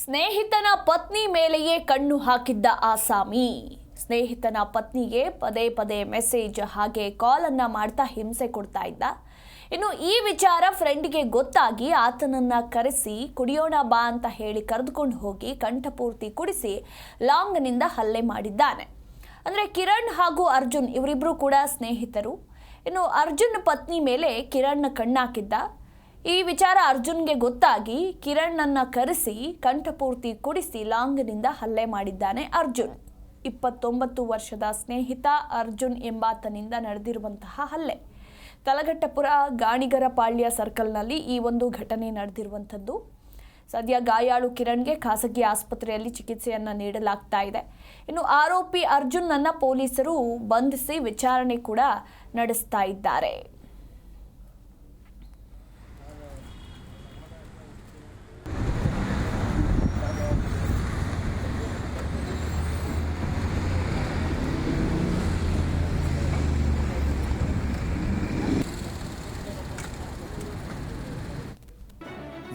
ಸ್ನೇಹಿತನ ಪತ್ನಿ ಮೇಲೆಯೇ ಕಣ್ಣು ಹಾಕಿದ್ದ ಆಸಾಮಿ. ಸ್ನೇಹಿತನ ಪತ್ನಿಗೆ ಪದೇ ಪದೇ ಮೆಸೇಜ್, ಹಾಗೆ ಕಾಲ್ ಅನ್ನ ಮಾಡ್ತಾ ಹಿಂಸೆ ಕೊಡ್ತಾ ಇದ್ದ. ಇನ್ನು ಈ ವಿಚಾರ ಫ್ರೆಂಡ್ಗೆ ಗೊತ್ತಾಗಿ ಆತನನ್ನ ಕರೆಸಿ, ಕುಡಿಯೋಣ ಬಾ ಅಂತ ಹೇಳಿ ಕರೆದುಕೊಂಡು ಹೋಗಿ ಕಂಠಪೂರ್ತಿ ಕುಡಿಸಿ ಲಾಂಗ್ನಿಂದ ಹಲ್ಲೆ ಮಾಡಿದ್ದಾನೆ. ಅಂದ್ರೆ ಕಿರಣ್ ಹಾಗೂ ಅರ್ಜುನ್, ಇವರಿಬ್ರು ಕೂಡ ಸ್ನೇಹಿತರು. ಇನ್ನು ಅರ್ಜುನ್ ಪತ್ನಿ ಮೇಲೆ ಕಿರಣ್ ಕಣ್ಣಾಕಿದ್ದ. ಈ ವಿಚಾರ ಅರ್ಜುನ್ಗೆ ಗೊತ್ತಾಗಿ ಕಿರಣ್ಣನ್ನ ಕರೆಸಿ ಕಂಠಪೂರ್ತಿ ಕುಡಿಸಿ ಲಾಂಗ್ನಿಂದ ಹಲ್ಲೆ ಮಾಡಿದ್ದಾನೆ ಅರ್ಜುನ್. ಇಪ್ಪತ್ತೊಂಬತ್ತು ವರ್ಷದ ಸ್ನೇಹಿತ ಅರ್ಜುನ್ ಎಂಬಾತನಿಂದ ನಡೆದಿರುವಂತಹ ಹಲ್ಲೆ. ತಲಘಟ್ಟಪುರ ಗಾಣಿಗರಪಾಳ್ಯ ಸರ್ಕಲ್ನಲ್ಲಿ ಈ ಒಂದು ಘಟನೆ ನಡೆದಿರುವಂಥದ್ದು. ಸದ್ಯ ಗಾಯಾಳು ಕಿರಣ್ಗೆ ಖಾಸಗಿ ಆಸ್ಪತ್ರೆಯಲ್ಲಿ ಚಿಕಿತ್ಸೆಯನ್ನು ನೀಡಲಾಗ್ತಾ ಇದೆ. ಇನ್ನು ಆರೋಪಿ ಅರ್ಜುನ್ನನ್ನು ಪೊಲೀಸರು ಬಂಧಿಸಿ ವಿಚಾರಣೆ ಕೂಡ ನಡೆಸ್ತಾ ಇದ್ದಾರೆ.